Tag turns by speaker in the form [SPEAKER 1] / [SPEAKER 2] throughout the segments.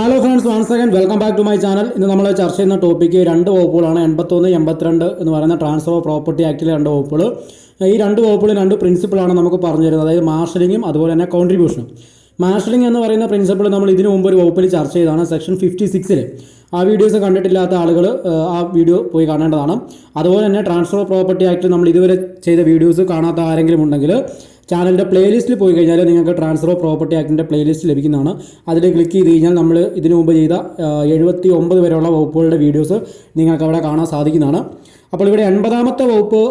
[SPEAKER 1] Hello friends one second welcome back to my channel ഇന്ന് നമ്മൾ ചർച്ച ചെയ്യുന്ന ടോപ്പിക്ക് രണ്ട് വകുപ്പുകളാണ് എൺപത്തൊന്ന് എൺപത്തിരണ്ട് എന്ന് പറയുന്ന ട്രാൻസ്ഫർ ഓഫ് പ്രോപ്പർട്ടി ആക്ടിലെ രണ്ട് വകുപ്പുകൾ ഈ രണ്ട് വകുപ്പുകളും രണ്ട് പ്രിൻസിപ്പിളാണ് നമുക്ക് പറഞ്ഞു തരുന്നത്. അതായത് മാർഷലിങ്ങും അതുപോലെ തന്നെ കോൺട്രിബ്യൂഷനും മാർഷലിംഗ് എന്ന് പറയുന്ന പ്രിൻസിപ്പിൾ നമ്മൾ ഇതിനു മുമ്പ് ഒരു വകുപ്പിൽ ചർച്ച ചെയ്തതാണ് സെക്ഷൻ ഫിഫ്റ്റി സിക്സിൽ ആ വീഡിയോസ് കണ്ടിട്ടില്ലാത്ത ആളുകൾ ആ വീഡിയോ പോയി കാണേണ്ടതാണ്. അതുപോലെ തന്നെ ട്രാൻസ്ഫർ ഓഫ് പ്രോപ്പർട്ടി ആക്ട് നമ്മൾ ഇതുവരെ ചെയ്ത വീഡിയോസ് കാണാത്ത ആരെങ്കിലും ഉണ്ടെങ്കിൽ ചാനലിന്റെ പ്ലേലിസ്റ്റിൽ പോയി കഴിഞ്ഞാൽ നിങ്ങൾക്ക് ട്രാൻസ്ഫർ ഓഫ് പ്രോപ്പർട്ടി ആക്ടിന്റെ പ്ലേലിസ്റ്റ് ലഭിക്കുന്നതാണ്. അതിൽ ക്ലിക്ക് ചെയ്ത് കഴിഞ്ഞാൽ നമ്മൾ ഇതിനു മുമ്പ് ചെയ്ത എഴുപത്തി ഒമ്പത് വരെയുള്ള വകുപ്പുകളുടെ വീഡിയോസ് നിങ്ങൾക്ക് അവിടെ കാണാൻ സാധിക്കുന്നതാണ്. അപ്പോൾ ഇവിടെ എൺപതാമത്തെ വകുപ്പ്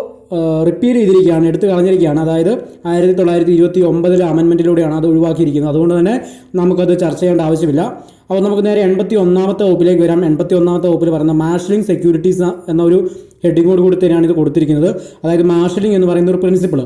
[SPEAKER 1] റിപ്പീൽ ചെയ്തിരിക്കുകയാണ് എടുത്തു കളഞ്ഞിരിക്കുകയാണ്. അതായത് ആയിരത്തി തൊള്ളായിരത്തി ഇരുപത്തി ഒമ്പതിലെ അമെൻമെന്റിലൂടെയാണ് അത് ഒഴിവാക്കിയിരിക്കുന്നത്. അതുകൊണ്ട് തന്നെ നമുക്കത് ചർച്ച ചെയ്യേണ്ട ആവശ്യമില്ല. അപ്പോൾ നമുക്ക് നേരെ എൺപത്തി ഒന്നാമത്തെ വകുപ്പിലേക്ക് വരാം. എൺപത്തി ഒന്നാമത്തെ വകുപ്പിൽ പറയുന്ന മാർഷലിംഗ് സെക്യൂരിറ്റീസ് എന്നൊരു ഹെഡിങ്ങോട് കൂടി തന്നെയാണ് ഇത് കൊടുത്തിരിക്കുന്നത്. അതായത് മാർഷലിംഗ് എന്ന് പറയുന്ന ഒരു പ്രിൻസിപ്പിൾ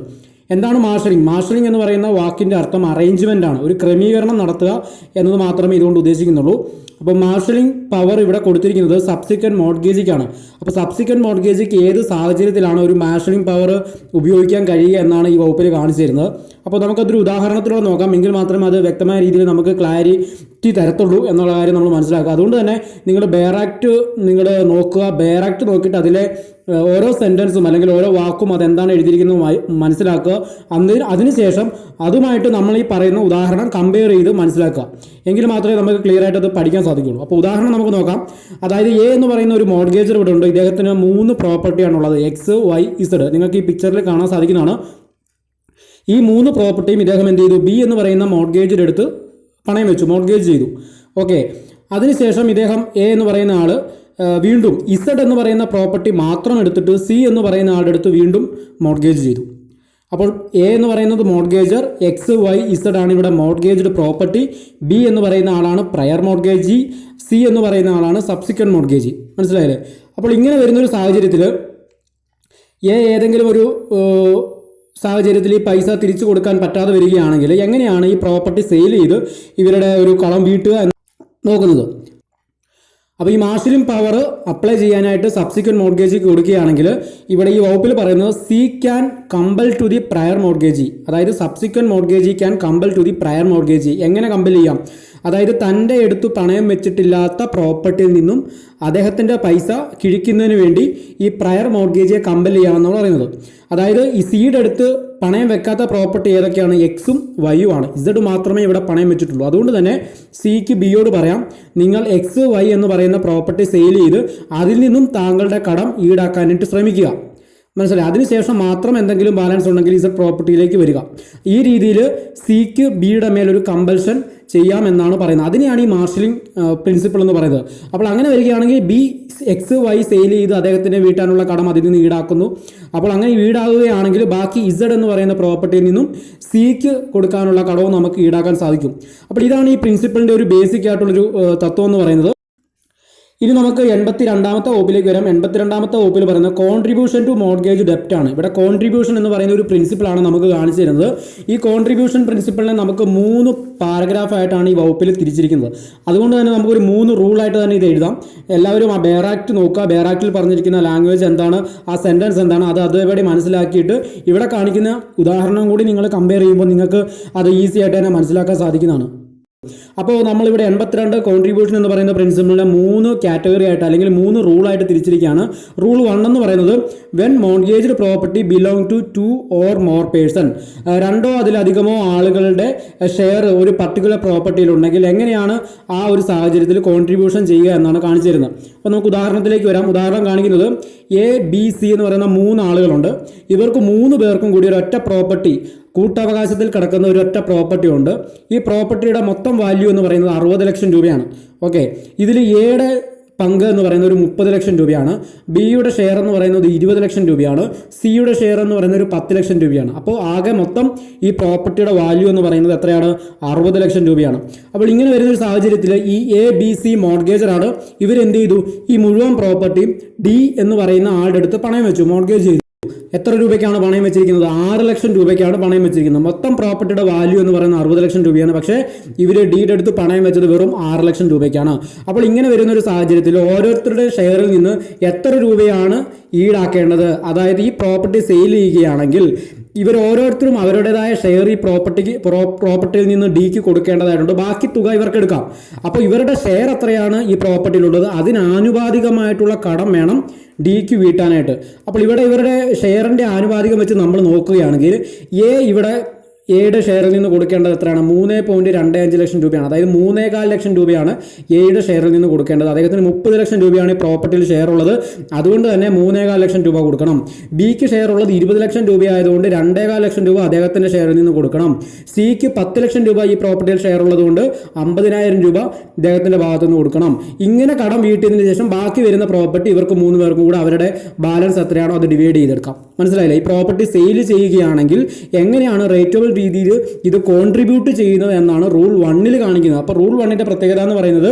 [SPEAKER 1] എന്താണ് മാർഷലിംഗ് മാർഷലിംഗ് എന്ന് പറയുന്ന വാക്കിന്റെ അർത്ഥം അറേഞ്ച്മെന്റ് ആണ്. ഒരു ക്രമീകരണം നടത്തുക എന്നത് മാത്രമേ ഇതുകൊണ്ട് ഉദ്ദേശിക്കുന്നുള്ളൂ. അപ്പോൾ മാർഷലിംഗ് പവർ ഇവിടെ കൊടുത്തിരിക്കുന്നത് സബ്സിക്വന്റ് മോഡ്ഗേജിക്കാണ് അപ്പോൾ സബ്സിക്വന്റ് മോഡ്ഗേജിക്ക് ഏത് സാഹചര്യത്തിലാണ് ഒരു മാർഷലിംഗ് പവർ ഉപയോഗിക്കാൻ കഴിയുക എന്നാണ് ഈ വകുപ്പിൽ കാണിച്ചിരുന്നത് അപ്പോൾ നമുക്കതൊരു ഉദാഹരണത്തിലൂടെ നോക്കാം. എങ്കിൽ മാത്രമേ അത് വ്യക്തമായ രീതിയിൽ നമുക്ക് ക്ലാരിറ്റി തരത്തുള്ളൂ എന്നുള്ള കാര്യം നമ്മൾ മനസ്സിലാക്കുക. അതുകൊണ്ട് തന്നെ നിങ്ങൾ ബെയറാക്ട് നിങ്ങൾ നോക്കുക. ബെയറാക്ട് നോക്കിയിട്ട് അതിലെ ഓരോ സെന്റൻസും അല്ലെങ്കിൽ ഓരോ വാക്കും അതെന്താണ് എഴുതിയിരിക്കുന്നത് മനസ്സിലാക്കുക. അന്ന് അതിനുശേഷം അതുമായിട്ട് നമ്മൾ ഈ പറയുന്ന ഉദാഹരണം കമ്പയർ ചെയ്ത് മനസ്സിലാക്കുക. എങ്കിൽ മാത്രമേ നമുക്ക് ക്ലിയർ ആയിട്ട് അത് പഠിക്കാൻ സാധിക്കുള്ളൂ. അപ്പോൾ ഉദാഹരണം നമുക്ക് നോക്കാം. അതായത് എ എന്ന് പറയുന്ന ഒരു മോഡ്ഗേജർ ഇവിടെ ഉണ്ട്. ഇദ്ദേഹത്തിന് മൂന്ന് പ്രോപ്പർട്ടിയാണുള്ളത് എക്സ് വൈ ഇസഡ് നിങ്ങൾക്ക് ഈ പിക്ചറിൽ കാണാൻ സാധിക്കുന്നതാണ്. ഈ മൂന്ന് പ്രോപ്പർട്ടിയും ഇദ്ദേഹം എന്ത് ചെയ്തു? ബി എന്ന് പറയുന്ന മോഡ്ഗേജിലെടുത്ത് പണയം വെച്ചു മോർഗേജ് ചെയ്തു. ഓക്കെ അതിനുശേഷം ഇദ്ദേഹം എ എന്ന് പറയുന്ന ആൾ വീണ്ടും ഇസഡ് എന്ന് പറയുന്ന പ്രോപ്പർട്ടി മാത്രം എടുത്തിട്ട് സി എന്ന് പറയുന്ന ആളുടെ അടുത്ത് വീണ്ടും മോർഗേജ് ചെയ്തു. അപ്പോൾ എ എന്ന് പറയുന്നത് മോർഗേജർ എക്സ് വൈ ഇസഡ് ആണ് ഇവിടെ മോർഗേജ്ഡ് പ്രോപ്പർട്ടി ബി എന്ന് പറയുന്ന ആളാണ് പ്രയർ മോർഗേജി സി എന്ന് പറയുന്ന ആളാണ് സബ്സിക്വന്റ് മോർഗേജ് മനസ്സിലായില്ലേ? അപ്പോൾ ഇങ്ങനെ വരുന്നൊരു സാഹചര്യത്തിൽ എ ഏതെങ്കിലും ഒരു സാഹചര്യത്തിൽ ഈ പൈസ തിരിച്ചു കൊടുക്കാൻ പറ്റാതെ വരികയാണെങ്കിൽ എങ്ങനെയാണ് ഈ പ്രോപ്പർട്ടി സെയിൽ ചെയ്ത് ഇവരുടെ ഒരു കളം വീട്ടുക എന്ന് നോക്കുന്നത്? അപ്പോൾ ഈ മാർഷലിംഗ് പവർ അപ്ലൈ ചെയ്യാനായിട്ട് സബ്സിക്വന്റ് മോർഗേജ് കൊടുക്കുകയാണെങ്കിൽ ഇവിടെ ഈ വകുപ്പിൽ പറയുന്നത് C can compel to the prior mortgage. അതായത് subsequent mortgage can compel to the prior mortgage. എങ്ങനെ കമ്പൽ ചെയ്യാം? അതായത് തന്റെ അടുത്ത് പണയം വെച്ചിട്ടില്ലാത്ത പ്രോപ്പർട്ടിയിൽ നിന്നും അദ്ദേഹത്തിന്റെ പൈസ കിഴിക്കുന്നതിന് വേണ്ടി ഈ പ്രയർ മോർഗേജിയെ കമ്പൽ ചെയ്യാമെന്നാണ് പറയുന്നത്. അതായത് ഈ സീഡ് എടുത്ത് പണയം വെക്കാത്ത പ്രോപ്പർട്ടി ഏതൊക്കെയാണ്? എക്സും വൈയും ആണ്. ഇസഡ് മാത്രമേ ഇവിടെ പണയം വെച്ചിട്ടുള്ളൂ. അതുകൊണ്ട് തന്നെ സിക്ക് ബിയോട് പറയാം നിങ്ങൾ എക്സ് വൈ എന്ന് പറയുന്ന പ്രോപ്പർട്ടി സെയിൽ ചെയ്ത് അതിൽ നിന്നും താങ്കളുടെ കടം ഈടാക്കാനായിട്ട് ശ്രമിക്കുക. മനസ്സിലായി? അതിനുശേഷം മാത്രം എന്തെങ്കിലും ബാലൻസ് ഉണ്ടെങ്കിൽ ഇസഡ് പ്രോപ്പർട്ടിയിലേക്ക് വരിക. ഈ രീതിയിൽ സിക്ക് ബിയുടെ മേലൊരു കമ്പൽഷൻ ചെയ്യാമെന്നാണ് പറയുന്നത്. അതിനെയാണ് ഈ മാർഷലിംഗ് പ്രിൻസിപ്പിൾ എന്ന് പറയുന്നത്. അപ്പോൾ അങ്ങനെ വരികയാണെങ്കിൽ ബി എക്സ് വൈ സെയിൽ ചെയ്ത് അദ്ദേഹത്തിന്റെ വീട്ടാനുള്ള കടം അതിൽ നിന്ന് ഈടാക്കുന്നു. അപ്പോൾ അങ്ങനെ ഈടാകുകയാണെങ്കിൽ ബാക്കി ഇസഡ് എന്ന് പറയുന്ന പ്രോപ്പർട്ടിയിൽ നിന്നും സിക്ക് കൊടുക്കാനുള്ള കടവും നമുക്ക് ഈടാക്കാൻ സാധിക്കും. അപ്പോൾ ഇതാണ് ഈ പ്രിൻസിപ്പിളിന്റെ ഒരു ബേസിക് ആയിട്ടുള്ളൊരു തത്വം എന്ന് പറയുന്നത്. ഇനി നമുക്ക് എൺപത്തി രണ്ടാമത്തെ വകുപ്പിലേക്ക് വരാം. എൺപത്തിരണ്ടാമത്തെ ഓപ്പിൽ പറയുന്നത് കോൺട്രിബ്യൂഷൻ ടു മോർഗേജ് ഡെപ്റ്റ് ആണ്. ഇവിടെ കോൺട്രിബ്യൂഷൻ എന്ന് പറയുന്ന ഒരു പ്രിൻസിപ്പിളാണ് നമുക്ക് കാണിച്ചു തരുന്നത്. ഈ കോൺട്രിബ്യൂഷൻ പ്രിൻസിപ്പിളിനെ നമുക്ക് മൂന്ന് പാരഗ്രാഫായിട്ടാണ് ഈ വകുപ്പിൽ തിരിച്ചിരിക്കുന്നത്. അതുകൊണ്ട് തന്നെ നമുക്കൊരു മൂന്ന് റൂളായിട്ട് തന്നെ ഇത് എഴുതാം. എല്ലാവരും ആ ബേറാക്ട് നോക്കുക. ബേറാക്റ്റിൽ പറഞ്ഞിരിക്കുന്ന ലാംഗ്വേജ് എന്താണ്? ആ സെന്റൻസ് എന്താണ്? അത് അതേപടി മനസ്സിലാക്കിയിട്ട് ഇവിടെ കാണിക്കുന്ന ഉദാഹരണം കൂടി നിങ്ങൾ കമ്പയർ ചെയ്യുമ്പോൾ നിങ്ങൾക്ക് അത് ഈസി ആയിട്ട് തന്നെ മനസ്സിലാക്കാൻ സാധിക്കുന്നതാണ്. അപ്പോൾ നമ്മളിവിടെ എൺപത്തിരണ്ട് കോൺട്രിബ്യൂഷൻ എന്ന് പറയുന്ന പ്രിൻസിപ്പിളിനെ മൂന്ന് കാറ്റഗറി ആയിട്ട് അല്ലെങ്കിൽ മൂന്ന് റൂളായിട്ട് തിരിച്ചിരിക്കുകയാണ്. റൂൾ വൺ എന്ന് പറയുന്നത് when mortgaged property belong to two or more person രണ്ടോ അതിലധികമോ ആളുകളുടെ ഷെയർ ഒരു പർട്ടിക്കുലർ പ്രോപ്പർട്ടിയിൽ ഉണ്ടെങ്കിൽ എങ്ങനെയാണ് ആ ഒരു സാഹചര്യത്തിൽ കോൺട്രിബ്യൂഷൻ ചെയ്യുക എന്നാണ് കാണിച്ചു തരുന്നത് അപ്പോൾ നമുക്ക് ഉദാഹരണത്തിലേക്ക് വരാം. ഉദാഹരണം കാണിക്കുന്നത് എ ബി സി എന്ന് പറയുന്ന മൂന്ന് ആളുകളുണ്ട്. ഇവർക്ക് മൂന്ന് പേർക്കും കൂടി ഒരൊറ്റ പ്രോപ്പർട്ടി കൂട്ടവകാശത്തിൽ കിടക്കുന്ന ഒരൊറ്റ പ്രോപ്പർട്ടി ഉണ്ട്. ഈ പ്രോപ്പർട്ടിയുടെ മൊത്തം വാല്യൂ എന്ന് പറയുന്നത് അറുപത് ലക്ഷം രൂപയാണ്. ഓക്കെ ഇതിൽ എയുടെ പങ്ക് എന്ന് പറയുന്നത് ഒരു മുപ്പത് ലക്ഷം രൂപയാണ്. ബിയുടെ ഷെയർ എന്ന് പറയുന്നത് ഇരുപത് ലക്ഷം രൂപയാണ്. സിയുടെ ഷെയർ എന്ന് പറയുന്നത് ഒരു പത്ത് ലക്ഷം രൂപയാണ്. അപ്പോൾ ആകെ മൊത്തം ഈ പ്രോപ്പർട്ടിയുടെ വാല്യൂ എന്ന് പറയുന്നത് എത്രയാണ്? അറുപത് ലക്ഷം രൂപയാണ്. അപ്പോൾ ഇങ്ങനെ വരുന്ന ഒരു സാഹചര്യത്തിൽ ഈ എ ബി സി മോഡ്ഗേജറാണ് ഇവരെന്ത് ചെയ്തു? ഈ മുഴുവൻ പ്രോപ്പർട്ടിയും ഡി എന്ന് പറയുന്ന ആളുടെ അടുത്ത് പണയം വെച്ചു. മോഡ്ഗേജ് ചെയ്തു. എത്ര രൂപയ്ക്കാണ് പണയം വെച്ചിരിക്കുന്നത്? ആറ് ലക്ഷം രൂപയ്ക്കാണ് പണയം വെച്ചിരിക്കുന്നത്. മൊത്തം പ്രോപ്പർട്ടിയുടെ വാല്യൂ എന്ന് പറയുന്നത് അറുപത് ലക്ഷം രൂപയാണ്. പക്ഷേ ഇവർ ഡീഡ് എടുത്ത് പണയം വെച്ചത് വെറും ആറ് ലക്ഷം രൂപയ്ക്കാണ്. അപ്പോൾ ഇങ്ങനെ വരുന്ന ഒരു സാഹചര്യത്തിൽ ഓരോരുത്തരുടെ ഷെയറിൽ നിന്ന് എത്ര രൂപയാണ് ഈടാക്കേണ്ടത്? അതായത് ഈ പ്രോപ്പർട്ടി സെയിൽ ചെയ്യുകയാണെങ്കിൽ ഇവർ ഓരോരുത്തരും അവരുടേതായ ഷെയർ ഈ പ്രോപ്പർട്ടിക്ക് പ്രോപ്പർട്ടിയിൽ നിന്ന് ഡിക്ക് കൊടുക്കേണ്ടതായിട്ടുണ്ട്. ബാക്കി തുക ഇവർക്ക് എടുക്കാം. അപ്പോൾ ഇവരുടെ ഷെയർ എത്രയാണ് ഈ പ്രോപ്പർട്ടിയിലുള്ളത് അതിനാനുപാതികമായിട്ടുള്ള കടം വേണം ഡിക്ക് വീട്ടാനായിട്ട്. അപ്പോൾ ഇവിടെ ഇവരുടെ ഷെയറിന്റെ ആനുപാതികം വെച്ച് നമ്മൾ നോക്കുകയാണെങ്കിൽ എ ഇവിടെ എയുടെ ഷെയറിൽ നിന്ന് കൊടുക്കേണ്ടത് എത്രയാണ്? മൂന്ന് പോയിന്റ് രണ്ട് അഞ്ച് ലക്ഷം രൂപയാണ്. അതായത് മൂന്നേകാൽ ലക്ഷം രൂപയാണ് എയുടെ ഷെയറിൽ നിന്ന് കൊടുക്കേണ്ടത്. അദ്ദേഹത്തിന് മുപ്പത് ലക്ഷം രൂപയാണ് ഈ പ്രോപ്പർട്ടിയിൽ ഷെയർ ഉള്ളത്. അതുകൊണ്ട് തന്നെ മൂന്നേകാൽ ലക്ഷം രൂപ കൊടുക്കണം. ബിക്ക് ഷെയർ ഉള്ളത് ഇരുപത് ലക്ഷം രൂപ ആയതുകൊണ്ട് രണ്ടേകാൽ ലക്ഷം രൂപ അദ്ദേഹത്തിന്റെ ഷെയറിൽ നിന്ന് കൊടുക്കണം. സിക്ക് പത്ത് ലക്ഷം രൂപ ഈ പ്രോപ്പർട്ടിയിൽ ഷെയർ ഉള്ളതുകൊണ്ട് അമ്പതിനായിരം രൂപ ഇദ്ദേഹത്തിന്റെ ഭാഗത്തു നിന്ന് കൊടുക്കണം. ഇങ്ങനെ കടം വീട്ടിയതിന് ശേഷം ബാക്കി വരുന്ന പ്രോപ്പർട്ടി ഇവർക്ക് മൂന്ന് പേർക്കും കൂടെ അവരുടെ ബാലൻസ് എത്രയാണോ അത് ഡിവൈഡ് ചെയ്തെടുക്കാം. മനസ്സിലായില്ലേ? ഈ പ്രോപ്പർട്ടി സെയിൽ ചെയ്യുകയാണെങ്കിൽ എങ്ങനെയാണ് റേറ്റബിൾ രീതിയിൽ ഇത് കോൺട്രിബ്യൂട്ട് ചെയ്യുന്നത് എന്നാണ് റൂൾ വണ്ണിൽ കാണിക്കുന്നത്. അപ്പോൾ റൂൾ വണ്ണിന്റെ പ്രത്യേകത എന്ന് പറയുന്നത്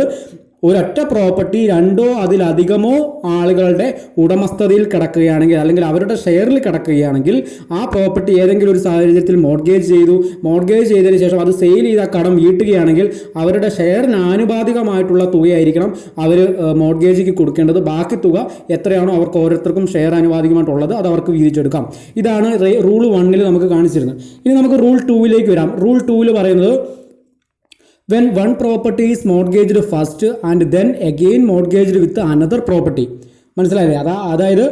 [SPEAKER 1] ഒരൊറ്റ പ്രോപ്പർട്ടി രണ്ടോ അതിലധികമോ ആളുകളുടെ ഉടമസ്ഥതയിൽ കിടക്കുകയാണെങ്കിൽ അല്ലെങ്കിൽ അവരുടെ ഷെയറിൽ കിടക്കുകയാണെങ്കിൽ ആ പ്രോപ്പർട്ടി ഏതെങ്കിലും ഒരു സാഹചര്യത്തിൽ മോർഗേജ് ചെയ്തു. മോർഗേജ് ചെയ്തതിന് ശേഷം അത് സെയിൽ ചെയ്ത് കടം വീട്ടുകയാണെങ്കിൽ അവരുടെ ഷെയറിന് ആനുപാതികമായിട്ടുള്ള തുകയായിരിക്കണം അവർ മോർഗേജിക്ക് കൊടുക്കേണ്ടത്. ബാക്കി തുക എത്രയാണോ അവർക്ക് ഓരോരുത്തർക്കും ഷെയർ ആനുപാതികമായിട്ടുള്ളത് അത് അവർക്ക് വീതിച്ചെടുക്കാം. ഇതാണ് റൂൾ വണ്ണിൽ നമുക്ക് കാണിച്ചിരുന്നത്. ഇനി നമുക്ക് റൂൾ ടൂവിലേക്ക് വരാം. റൂൾ ടൂവിൽ പറയുന്നത് when one property is mortgaged first and then again mortgaged with another property മനസ്സിലായില്ലേ? അതാ അതായത്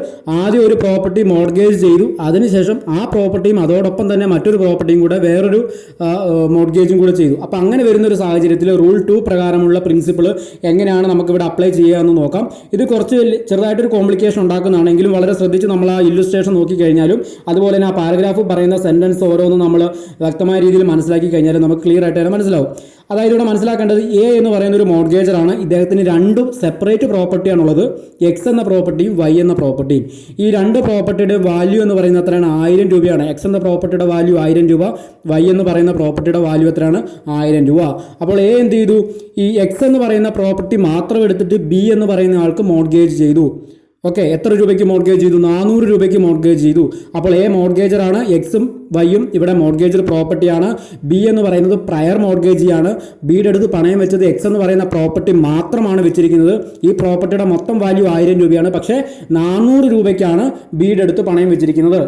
[SPEAKER 1] ആദ്യം ഒരു പ്രോപ്പർട്ടി മോർഗേജ് ചെയ്തു. അതിനുശേഷം ആ പ്രോപ്പർട്ടിയും അതോടൊപ്പം തന്നെ മറ്റൊരു പ്രോപ്പർട്ടിയും കൂടെ വേറൊരു മോർഗേജും കൂടെ ചെയ്തു. അപ്പോൾ അങ്ങനെ വരുന്ന ഒരു സാഹചര്യത്തിൽ റൂൾ ടു പ്രകാരമുള്ള പ്രിൻസിപ്പിൾ എങ്ങനെയാണ് നമുക്കിവിടെ അപ്ലൈ ചെയ്യുക എന്ന് നോക്കാം. ഇത് കുറച്ച് ചെറുതായിട്ടൊരു കോംപ്ലിക്കേഷൻ ഉണ്ടാക്കുന്നതാണെങ്കിലും വളരെ ശ്രദ്ധിച്ച് നമ്മൾ ആ ഇല്ലുസ്ട്രേഷൻ നോക്കിക്കഴിഞ്ഞാലും അതുപോലെ തന്നെ ആ പാരഗ്രാഫ് പറയുന്ന സെന്റൻസ് ഓരോന്നും നമ്മൾ വ്യക്തമായ രീതിയിൽ മനസ്സിലാക്കി കഴിഞ്ഞാൽ നമുക്ക് ക്ലിയർ ആയിട്ട് തന്നെ മനസ്സിലാവും. അതായത് ഇവിടെ മനസ്സിലാക്കേണ്ടത് എ എന്ന് പറയുന്ന ഒരു മോർഗേജറാണ് ഇദ്ദേഹത്തിന് രണ്ടും സെപ്പറേറ്റ് പ്രോപ്പർട്ടിയാണുള്ളത് എക്സ് എന്ന പ്രോപ്പർട്ടിയും വൈ എന്ന പ്രോപ്പർട്ടിയും ഈ രണ്ട് പ്രോപ്പർട്ടിയുടെ വാല്യൂ എന്ന് പറയുന്നത് എത്രയാണ്? ആയിരം രൂപയാണ്. എക്സ് എന്ന പ്രോപ്പർട്ടിയുടെ വാല്യൂ ആയിരം രൂപ വൈ എന്ന് പറയുന്ന പ്രോപ്പർട്ടിയുടെ വാല്യൂ എത്രയാണ്? ആയിരം രൂപ. അപ്പോൾ എ എന്ത് ചെയ്തു? ഈ എക്സ് എന്ന് പറയുന്ന പ്രോപ്പർട്ടി മാത്രം എടുത്തിട്ട് ബി എന്ന് പറയുന്ന ആൾക്ക് മോഡ്ഗേജ് ചെയ്തു. ഓക്കെ എത്ര രൂപയ്ക്ക് മോർഗേജ് ചെയ്തു? നാനൂറ് രൂപയ്ക്ക് മോർഗേജ് ചെയ്തു. അപ്പോൾ എ മോർഗേജറാണ് എക്സും വൈയും ഇവിടെ മോർഗേജർ പ്രോപ്പർട്ടിയാണ് ബി എന്ന് പറയുന്നത് പ്രയർ മോർഗേജിയാണ് ബിയുടെ അടുത്ത് പണയം വെച്ചത് എക്സ് എന്ന് പറയുന്ന പ്രോപ്പർട്ടി മാത്രമാണ് വെച്ചിരിക്കുന്നത്. ഈ പ്രോപ്പർട്ടിയുടെ മൊത്തം വാല്യൂ ആയിരം രൂപയാണ്. പക്ഷേ നാനൂറ് രൂപയ്ക്കാണ് ബിയുടെ അടുത്ത് പണയം വെച്ചിരിക്കുന്നത്.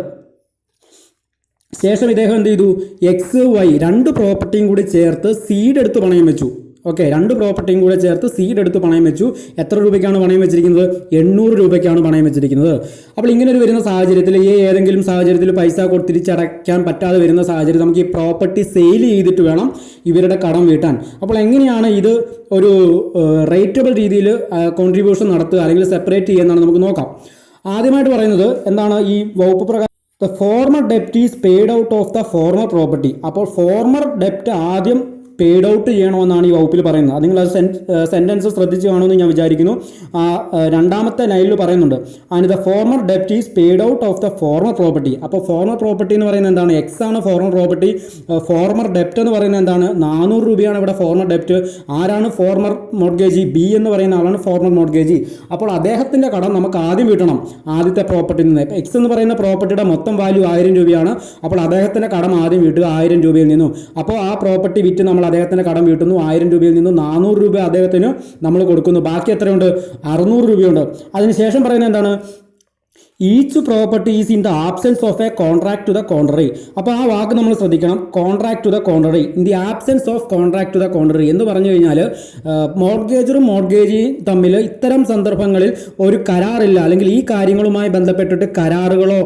[SPEAKER 1] ശേഷം ഇദ്ദേഹം എന്ത് ചെയ്തു? എക്സ് വൈ രണ്ട് പ്രോപ്പർട്ടിയും കൂടി ചേർത്ത് സീഡ് എടുത്ത് പണയം വെച്ചു. ഓക്കെ രണ്ട് പ്രോപ്പർട്ടിയും കൂടെ ചേർത്ത് സീഡ് എടുത്ത് പണയം വെച്ചു. എത്ര രൂപയ്ക്കാണ് പണയം വെച്ചിരിക്കുന്നത്? എണ്ണൂറ് രൂപയ്ക്കാണ് പണയം വെച്ചിരിക്കുന്നത്. അപ്പോൾ ഇങ്ങനെ ഒരു വരുന്ന സാഹചര്യത്തിൽ ഈ ഏതെങ്കിലും സാഹചര്യത്തിൽ പൈസ കൊടുത്ത് തിരിച്ചടയ്ക്കാൻ പറ്റാതെ വരുന്ന സാഹചര്യം നമുക്ക് ഈ പ്രോപ്പർട്ടി സെയിൽ ചെയ്തിട്ട് വേണം ഇവരുടെ കടം വീട്ടാൻ. അപ്പോൾ എങ്ങനെയാണ് ഇത് ഒരു റേറ്റബിൾ രീതിയിൽ കോൺട്രിബ്യൂഷൻ നടത്തുക അല്ലെങ്കിൽ സെപ്പറേറ്റ് ചെയ്യുന്നതാണ് നമുക്ക് നോക്കാം. ആദ്യമായിട്ട് പറയുന്നത് എന്താണ് ഈ വകുപ്പ് പ്രകാരം? The former ഡെപ്റ്റ് is paid out of the former property അപ്പോൾ ഫോർമർ ഡെപ്റ്റ് ആദ്യം പെയ്ഡ് ഔട്ട് ചെയ്യണമെന്നാണ് ഈ വകുപ്പിൽ പറയുന്നത്. അത് നിങ്ങൾ അത് സെന്റൻസ് ശ്രദ്ധിച്ച് കാണുമെന്ന് ഞാൻ വിചാരിക്കുന്നു. ആ, രണ്ടാമത്തെ ലൈനിൽ പറയുന്നുണ്ട്. And the former ഡെപ്റ്റ് is paid out of the former property അപ്പോൾ ഫോർമർ പ്രോപ്പർട്ടി എന്ന് പറയുന്നത് എന്താണ്? എക്സ് ആണ് ഫോർമർ പ്രോപ്പർട്ടി ഫോർമർ ഡെപ്റ്റ് എന്ന് പറയുന്നത് എന്താണ്? നാനൂറ് രൂപയാണ് ഇവിടെ ഫോർമർ ഡെപ്റ്റ് ആരാണ് ഫോർമർ മോഡ്ഗേജി ബി എന്ന് പറയുന്ന ആളാണ് ഫോർമർ മോഡ്ഗേജി അപ്പോൾ അദ്ദേഹത്തിന്റെ കടം നമുക്ക് ആദ്യം വീട്ടണം. ആദ്യത്തെ പ്രോപ്പർട്ടിയിൽ നിന്ന്. എക്സ് എന്ന് പറയുന്ന പ്രോപ്പർട്ടിയുടെ മൊത്തം വാല്യൂ ആയിരം രൂപയാണ്. അപ്പോൾ അദ്ദേഹത്തിന്റെ കടം ആദ്യം വീട്ടുക ആയിരം രൂപയിൽ നിന്നും. അപ്പോൾ ആ പ്രോപ്പർട്ടി വിറ്റ് നമ്മൾ അദ്ദേഹത്തിന്റെ കടം വീട്ടുന്നു. ആയിരം രൂപയിൽ നിന്ന് നാനൂറ് രൂപ അദ്ദേഹത്തിന് നമ്മൾ കൊടുക്കുന്നു. ബാക്കി എത്രയുണ്ട്? അറുന്നൂറ് രൂപയുണ്ട്. അതിനുശേഷം പറയുന്നത് എന്താണ്? Each property is in the absence of a contract to the contrary അപ്പോൾ ആ വാക്ക് നമ്മൾ ശ്രദ്ധിക്കണം. Contract to the contrary in the absence of contract to the contrary എന്ന് പറഞ്ഞു കഴിഞ്ഞാൽ മോർഗേജറും മോർഗേജിയും തമ്മിൽ ഇത്തരം സന്ദർഭങ്ങളിൽ ഒരു കരാറില്ല. അല്ലെങ്കിൽ ഈ കാര്യങ്ങളുമായി ബന്ധപ്പെട്ടിട്ട് കരാറുകളോ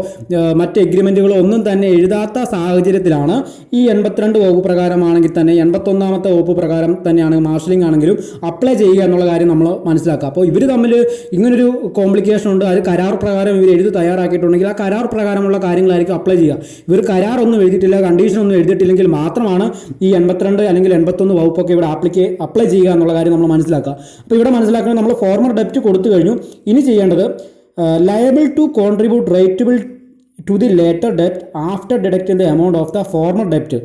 [SPEAKER 1] മറ്റ് എഗ്രിമെന്റുകളോ ഒന്നും തന്നെ എഴുതാത്ത സാഹചര്യത്തിലാണ് ഈ എൺപത്തിരണ്ട് വകുപ്പ് പ്രകാരമാണെങ്കിൽ തന്നെ എൺപത്തൊന്നാമത്തെ വകുപ്പ് പ്രകാരം തന്നെയാണ് മാർഷലിംഗ് ആണെങ്കിലും അപ്ലൈ ചെയ്യുക എന്നുള്ള കാര്യം നമ്മൾ മനസ്സിലാക്കുക. അപ്പോൾ ഇവർ തമ്മിൽ ഇങ്ങനൊരു കോംപ്ലിക്കേഷൻ ഉണ്ട്. അത് കരാർ പ്രകാരം ഇവർ എഴുതി തയ്യാറാക്കിയിട്ടുണ്ടെങ്കിൽ ആ കരാർ പ്രകാരമുള്ള കാര്യങ്ങളായിരിക്കും അപ്ലൈ ചെയ്യുക. ഇവർ കരാർ ഒന്നും എഴുതിയിട്ടില്ല കണ്ടീഷൻ ഒന്നും എഴുതിയിട്ടില്ലെങ്കിൽ മാത്രമാണ് ഈ എൺപത്തിരണ്ട് അല്ലെങ്കിൽ എൺപത്തൊന്ന് വകുപ്പൊക്കെ ഇവിടെ ആപ്ലിക്കേ അപ്ലൈ ചെയ്യുക എന്നുള്ള കാര്യം നമ്മൾ മനസ്സിലാക്കുക. അപ്പോൾ ഇവിടെ മനസ്സിലാക്കുന്നത് നമ്മൾ ഫോർമർ ഡെപ്റ്റ് കൊടുത്തു കഴിഞ്ഞു. ഇനി ചെയ്യേണ്ടത് liable to contribute rateable to the later ഡെപ്റ്റ് after deducting the amount of the former ഡെപ്റ്റ്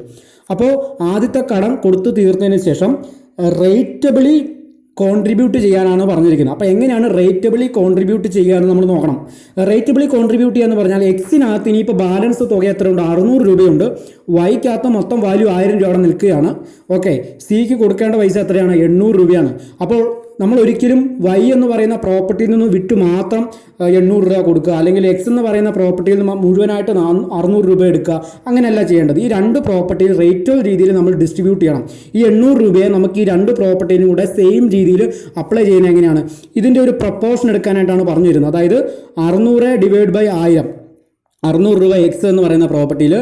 [SPEAKER 1] അപ്പോൾ ആദ്യത്തെ കടം കൊടുത്തു തീർത്തതിന് ശേഷം റേറ്റബിളി കോൺട്രിബ്യൂട്ട് ചെയ്യാനാണ് പറഞ്ഞിരിക്കുന്നത്. അപ്പോൾ എങ്ങനെയാണ് റേറ്റബിളി കോൺട്രിബ്യൂട്ട് ചെയ്യുക എന്ന് നമ്മൾ നോക്കണം. റേറ്റബിളി കോൺട്രിബ്യൂട്ട് ചെയ്യുക എന്ന് പറഞ്ഞാൽ എക്സിനകത്ത് ഇനിയിപ്പോൾ ബാലൻസ് തുക എത്രയുണ്ട്? അറുന്നൂറ് രൂപയുണ്ട്. വൈക്കകത്ത് മൊത്തം വാല്യൂ ആയിരം രൂപ അവിടെ നിൽക്കുകയാണ്. ഓക്കെ സിക്ക് കൊടുക്കേണ്ട പൈസ എത്രയാണ്? എണ്ണൂറ് രൂപയാണ്. അപ്പോൾ നമ്മൾ ഒരിക്കലും വൈ എന്ന് പറയുന്ന പ്രോപ്പർട്ടിയിൽ നിന്ന് വിട്ട് മാത്രം എണ്ണൂറ് രൂപ കൊടുക്കുക. അല്ലെങ്കിൽ എക്സ് എന്ന് പറയുന്ന പ്രോപ്പർട്ടിയിൽ നിന്ന് മുഴുവനായിട്ട് അറുന്നൂറ് രൂപ എടുക്കുക. അങ്ങനെയല്ല ചെയ്യേണ്ടത്. ഈ രണ്ട് പ്രോപ്പർട്ടിയിൽ റേറ്റോ രീതിയിൽ നമ്മൾ ഡിസ്ട്രിബ്യൂട്ട് ചെയ്യണം. ഈ എണ്ണൂറ് രൂപയെ നമുക്ക് ഈ രണ്ട് പ്രോപ്പർട്ടിയിലും കൂടെ സെയിം രീതിയിൽ അപ്ലൈ ചെയ്യുന്നത് എങ്ങനെയാണ്? ഇതിന്റെ ഒരു പ്രപ്പോർഷൻ എടുക്കാനായിട്ടാണ് പറഞ്ഞു അതായത് അറുന്നൂറ് ഡിവൈഡ് ബൈ ആയിരം. അറുന്നൂറ് രൂപ എക്സ് എന്ന് പറയുന്ന പ്രോപ്പർട്ടിയിൽ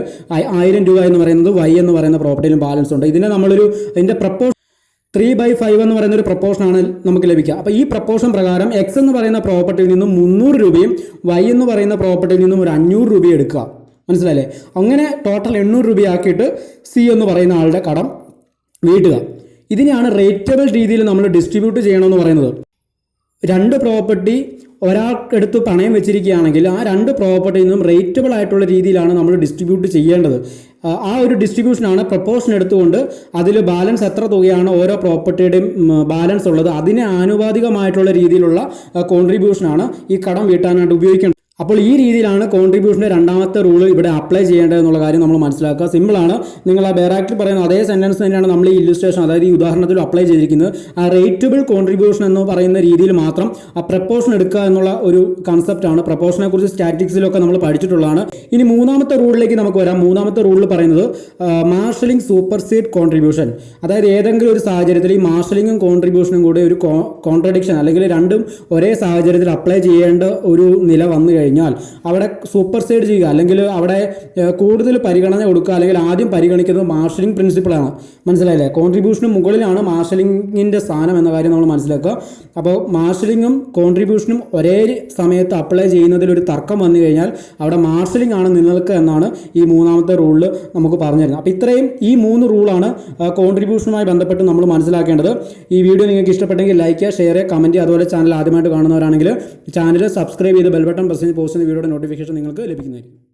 [SPEAKER 1] ആയിരം രൂപ എന്ന് പറയുന്നത് വൈ എന്ന് പറയുന്ന പ്രോപ്പർട്ടിയിലും ബാലൻസ് ഉണ്ട്. ഇതിനെ നമ്മളൊരു ഇതിന്റെ പ്രപ്പോ ത്രീ ബൈ ഫൈവ് എന്ന് പറയുന്ന ഒരു പ്രപ്പോർഷനാണ് നമുക്ക് ലഭിക്കുക. അപ്പോൾ ഈ പ്രപ്പോർഷൻ പ്രകാരം എക്സ് എന്ന് പറയുന്ന പ്രോപ്പർട്ടിയിൽ നിന്നും മുന്നൂറ് രൂപയും വൈ എന്ന് പറയുന്ന പ്രോപ്പർട്ടിയിൽ നിന്നും ഒരു അഞ്ഞൂറ് രൂപയും എടുക്കുക. മനസ്സിലല്ലേ അങ്ങനെ ടോട്ടൽ എണ്ണൂറ് രൂപയാക്കിയിട്ട് സി എന്ന് പറയുന്ന ആളുടെ കടം വീട്ടുക. ഇതിനെയാണ് റേറ്റബിൾ രീതിയിൽ നമ്മൾ ഡിസ്ട്രിബ്യൂട്ട് ചെയ്യണമെന്ന് പറയുന്നത്. രണ്ട് പ്രോപ്പർട്ടി ഒരാൾക്കെടുത്ത് പണയം വെച്ചിരിക്കുകയാണെങ്കിൽ ആ രണ്ട് പ്രോപ്പർട്ടിയിൽ നിന്നും റേറ്റബിൾ ആയിട്ടുള്ള രീതിയിലാണ് നമ്മൾ ഡിസ്ട്രിബ്യൂട്ട് ചെയ്യേണ്ടത്. ആ, ഒരു ഡിസ്ട്രിബ്യൂഷനാണ് പ്രപ്പോർഷൻ എടുത്തുകൊണ്ട് അതിൽ ബാലൻസ് എത്ര തുകയാണ് ഓരോ പ്രോപ്പർട്ടിയുടെയും ബാലൻസ് ഉള്ളത്. അതിന് ആനുപാതികമായിട്ടുള്ള രീതിയിലുള്ള കോൺട്രിബ്യൂഷനാണ് ഈ കടം വീട്ടാനായിട്ട് ഉപയോഗിക്കേണ്ടത്. അപ്പോൾ ഈ രീതിയിലാണ് കോൺട്രിബ്യൂഷന്റെ രണ്ടാമത്തെ റൂൾ ഇവിടെ അപ്ലൈ ചെയ്യേണ്ടത് എന്നുള്ള കാര്യം നമ്മൾ മനസ്സിലാക്കുക. സിമ്പിളാണ് നിങ്ങൾ ആ ബേറാക്ടിൽ പറയുന്ന അതേ സെന്റൻസ് തന്നെയാണ് നമ്മൾ ഈ ഇല്ലുസ്ട്രേഷൻ അതായത് ഈ ഉദാഹരണത്തിൽ അപ്ലൈ ചെയ്തിരിക്കുന്നത്. ആ റേറ്റബിൾ കോൺട്രിബ്യൂഷൻ എന്ന് പറയുന്ന രീതിയിൽ മാത്രം ആ പ്രപ്പോർഷൻ എടുക്കുക എന്നുള്ള ഒരു കൺസെപ്റ്റാണ് പ്രപ്പോർഷനെ കുറിച്ച് സ്റ്റാറ്റിക്സിലൊക്കെ നമ്മൾ പഠിച്ചിട്ടുള്ളതാണ്. ഇനി മൂന്നാമത്തെ റൂളിലേക്ക് നമുക്ക് വരാം. മൂന്നാമത്തെ റൂളിൽ പറയുന്നത് മാർഷലിംഗ് സൂപ്പർ സീഡ് കോൺട്രിബ്യൂഷൻ അതായത് ഏതെങ്കിലും ഒരു സാഹചര്യത്തിൽ ഈ മാർഷലിംഗും കോൺട്രിബ്യൂഷനും കൂടെ ഒരു കോൺട്രഡിക്ഷൻ അല്ലെങ്കിൽ രണ്ടും ഒരേ സാഹചര്യത്തിൽ അപ്ലൈ ചെയ്യേണ്ട ഒരു നില വന്നു കഴിഞ്ഞാൽ അവിടെ സൂപ്പർ സൈഡ് ചെയ്യുക അല്ലെങ്കിൽ അവിടെ കൂടുതൽ പരിഗണന കൊടുക്കുക അല്ലെങ്കിൽ ആദ്യം പരിഗണിക്കുന്നത് മാർഷലിംഗ് പ്രിൻസിപ്പിളാണ് മനസ്സിലായില്ലേ? കോൺട്രിബ്യൂഷന് മുകളിലാണ് മാർഷലിംഗിന്റെ സ്ഥാനം എന്ന കാര്യം നമ്മൾ മനസ്സിലാക്കുക. അപ്പോൾ മാർഷലിങ്ങും കോൺട്രിബ്യൂഷനും ഒരേ സമയത്ത് അപ്ലൈ ചെയ്യുന്നതിൽ ഒരു തർക്കം വന്നു കഴിഞ്ഞാൽ അവിടെ മാർഷലിംഗ് ആണ് നിലനിൽക്കുക എന്നാണ് ഈ മൂന്നാമത്തെ റൂളിൽ നമുക്ക് പറഞ്ഞു തരുന്നത്. അപ്പോൾ ഇത്രയും ഈ മൂന്ന് റൂളാണ് കോൺട്രിബ്യൂഷനുമായി ബന്ധപ്പെട്ട് നമ്മൾ മനസ്സിലാക്കേണ്ടത്. ഈ വീഡിയോ നിങ്ങൾക്ക് ഇഷ്ടപ്പെട്ടെങ്കിൽ ലൈക്ക് ചെയ്യുക ഷെയർ ചെയ്യുക കമന്റ് അതുപോലെ ചാനൽ ആദ്യമായിട്ട് കാണുന്നവരാണെങ്കിൽ ചാനൽ സബ്സ്ക്രൈബ് ചെയ്ത് ബെൽബട്ടൺ പ്രസ് ചെയ്ത് പോസ്റ്റ് ചെയ്യുന്ന വീഡിയോയുടെ നോട്ടിഫിക്കേഷൻ നിങ്ങൾക്ക് ലഭിക്കുന്നതായിരിക്കും.